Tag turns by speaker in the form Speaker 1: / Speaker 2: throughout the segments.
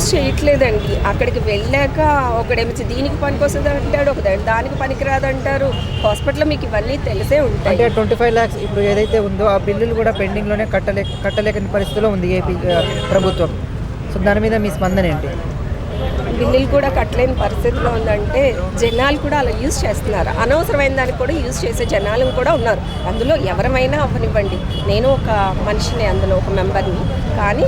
Speaker 1: Use చేయట్లేదండి. అక్కడికి వెళ్ళాక ఒకడేమిచ్చి దీనికి పనికి వస్తుంది అంటాడు ఒక దానికి పనికిరాదు అంటారు హాస్పిటల్లో మీకు ఇవన్నీ తెలిసే
Speaker 2: అంటే ట్వంటీ ఫైవ్ ల్యాక్స్ ఇప్పుడు ఏదైతే ఉందో ఆ బిల్లులు కూడా పెండింగ్లోనే కట్టలే కట్టలేని పరిస్థితిలో ఉంది ఏపీ ప్రభుత్వం. సో దాని మీద మీ స్పందన ఏంటి?
Speaker 1: బిల్లులు కూడా కట్టలేని పరిస్థితిలో ఉందంటే జనాలు కూడా అలా యూజ్ చేస్తున్నారు. అనవసరమైన దానికి కూడా యూజ్ చేసే జనాలు కూడా ఉన్నారు. అందులో ఎవరమైనా అవ్వనివ్వండి. నేను ఒక మనిషిని అందులో ఒక మెంబర్ని. కానీ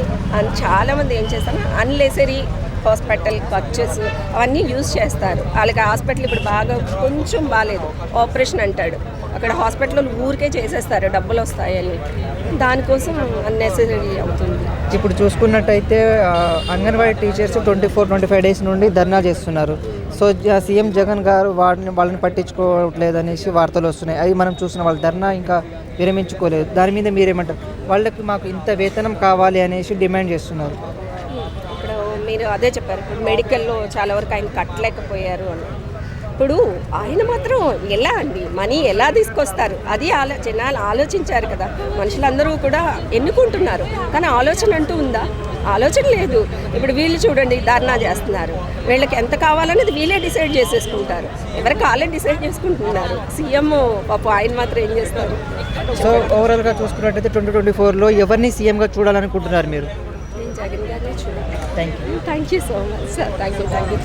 Speaker 1: చాలామంది ఏం చేస్తాను అన్లెసరీ హాస్పిటల్ ఖర్చెస్ అవన్నీ యూజ్ చేస్తారు. వాళ్ళకి హాస్పిటల్ ఇప్పుడు బాగా కొంచెం బాగాలేదు ఆపరేషన్ అంటాడు. అక్కడ హాస్పిటల్ ఊరికే చేసేస్తారు. డబ్బులు వస్తాయని. దానికోసం అన్నెసరీ అవుతుంది.
Speaker 2: ఇప్పుడు చూసుకున్నట్టయితే Anganwadi teachers twenty four twenty five days నుండి ధర్నా చేస్తున్నారు. సో సీఎం జగన్ గారు వాడిని వాళ్ళని పట్టించుకోవట్లేదు అనేసి వార్తలు వస్తున్నాయి. అవి మనం చూసిన వాళ్ళ ధర్నా ఇంకా విరమించుకోలేదు. దాని మీద మీరేమంటారు? వాళ్ళకి మాకు ఇంత వేతనం కావాలి అనేసి డిమాండ్ చేస్తున్నారు.
Speaker 1: ఇప్పుడు మీరు అదే చెప్పారు. ఇప్పుడు మెడికల్లో చాలా వరకు ఆయన కట్టలేకపోయారు అని. ఇప్పుడు ఆయన మాత్రం ఎలా అండి? మనీ ఎలా తీసుకొస్తారు? అది ఆలో జనాలు ఆలోచించారు కదా. మనుషులందరూ కూడా ఎన్నుకుంటున్నారు. కానీ ఆలోచన అంటూ ఉందా? ఆలోచన లేదు. ఇప్పుడు వీళ్ళు చూడండి ధర్నా చేస్తున్నారు. వీళ్ళకి ఎంత కావాలనేది వీళ్ళే డిసైడ్ చేసేసుకుంటారు. ఎవరికి వాళ్ళే డిసైడ్ చేసుకుంటున్నారు. సీఎం పాప ఆయన మాత్రం ఏం చేస్తారు?
Speaker 2: సో ఓవరాల్గా చూసుకున్నట్టయితే ట్వంటీ ట్వంటీ ఫోర్లో ఎవరిని సీఎంగా చూడాలనుకుంటున్నారు మీరు?
Speaker 1: నేను జగన్ గారినే చూడాలి
Speaker 2: thank you
Speaker 1: thank you so much sir. Thank you thank you